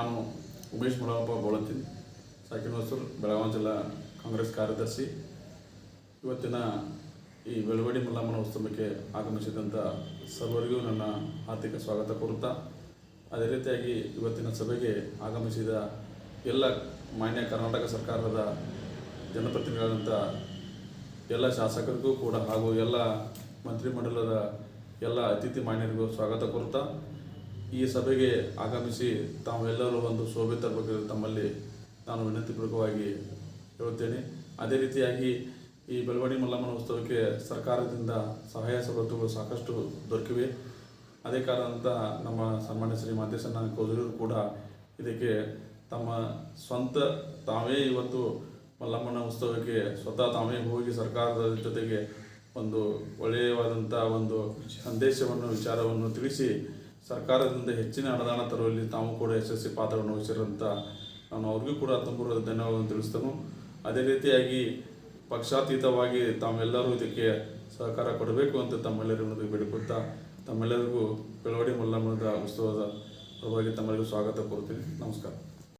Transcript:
ಉಮೇಶ್ ಮುಳಪ್ಪ ಬೋಳತ್ತೀನಿ ಸಾಕಿನ ಹೊಸರು, ಬೆಳಗಾವಿ ಜಿಲ್ಲಾ ಕಾಂಗ್ರೆಸ್ ಕಾರ್ಯದರ್ಶಿ. ಇವತ್ತಿನ ಈ ಬೆಳವಡಿ ಮಲ್ಲಮ್ಮನ ಉತ್ಸವಕ್ಕೆ ಆಗಮಿಸಿದಂಥ ಸರ್ವರಿಗೂ ನನ್ನ ಆರ್ಥಿಕ ಸ್ವಾಗತ ಕೋರುತ್ತಾ, ಅದೇ ರೀತಿಯಾಗಿ ಇವತ್ತಿನ ಸಭೆಗೆ ಆಗಮಿಸಿದ ಎಲ್ಲ ಮಾನ್ಯ ಕರ್ನಾಟಕ ಸರ್ಕಾರದ ಜನಪ್ರತಿನಿಧಿಗಳಾದಂಥ ಎಲ್ಲ ಶಾಸಕರಿಗೂ ಕೂಡ ಹಾಗೂ ಎಲ್ಲ ಮಂತ್ರಿಮಂಡಲದ ಎಲ್ಲ ಅತಿಥಿ ಮಾನ್ಯರಿಗೂ ಸ್ವಾಗತ ಕೋರುತ್ತಾ ಈ ಸಭೆಗೆ ಆಗಮಿಸಿ ತಾವೆಲ್ಲರೂ ಒಂದು ಶೋಭೆ ತರಬೇಕು ತಮ್ಮಲ್ಲಿ ನಾನು ವಿನಂತಿಪೂರ್ವಕವಾಗಿ ಹೇಳುತ್ತೇನೆ. ಅದೇ ರೀತಿಯಾಗಿ ಈ ಬೆಳವಣಿ ಮಲ್ಲಮ್ಮನ ಉತ್ಸವಕ್ಕೆ ಸರ್ಕಾರದಿಂದ ಸಹಾಯ ಸವಲತ್ತುಗಳು ಸಾಕಷ್ಟು ದೊರಕಿವೆ. ಅದೇ ಕಾರಣದಿಂದ ನಮ್ಮ ಸನ್ಮಾನ್ಯ ಶ್ರೀ ಮಾದೇಶನ ಕೌದರಿಯವರು ಕೂಡ ಇದಕ್ಕೆ ತಮ್ಮ ಸ್ವಂತ ತಾವೇ ಇವತ್ತು ಮಲ್ಲಮ್ಮನ ಉತ್ಸವಕ್ಕೆ ಸ್ವತಃ ತಾವೇ ಹೋಗಿ ಸರ್ಕಾರದ ಜೊತೆಗೆ ಒಂದು ಒಳ್ಳೆಯವಾದಂಥ ಒಂದು ಸಂದೇಶವನ್ನು, ವಿಚಾರವನ್ನು ತಿಳಿಸಿ ಸರ್ಕಾರದಿಂದ ಹೆಚ್ಚಿನ ಅನುದಾನ ತರುವಲ್ಲಿ ತಾವು ಕೂಡ ಯಶಸ್ವಿ ಪಾತ್ರವನ್ನು ವಹಿಸಿರಂತ ನಾನು ಅವ್ರಿಗೂ ಕೂಡ ತುಂಬ ಧನ್ಯವಾದವನ್ನು ತಿಳಿಸ್ತೇನೆ. ಅದೇ ರೀತಿಯಾಗಿ ಪಕ್ಷಾತೀತವಾಗಿ ತಾವೆಲ್ಲರೂ ಇದಕ್ಕೆ ಸಹಕಾರ ಕೊಡಬೇಕು ಅಂತ ತಮ್ಮೆಲ್ಲರಿಗೂ ಬೇಡಿಕೊಳ್ತಾ ತಮ್ಮೆಲ್ಲರಿಗೂ ಬೆಳವಡಿ ಮಲ್ಲಮ್ಮದ ಉತ್ಸವದ ಪರವಾಗಿ ತಮ್ಮೆಲ್ಲರಿಗೂ ಸ್ವಾಗತ ಕೋರ್ತೀನಿ ನಮಸ್ಕಾರ.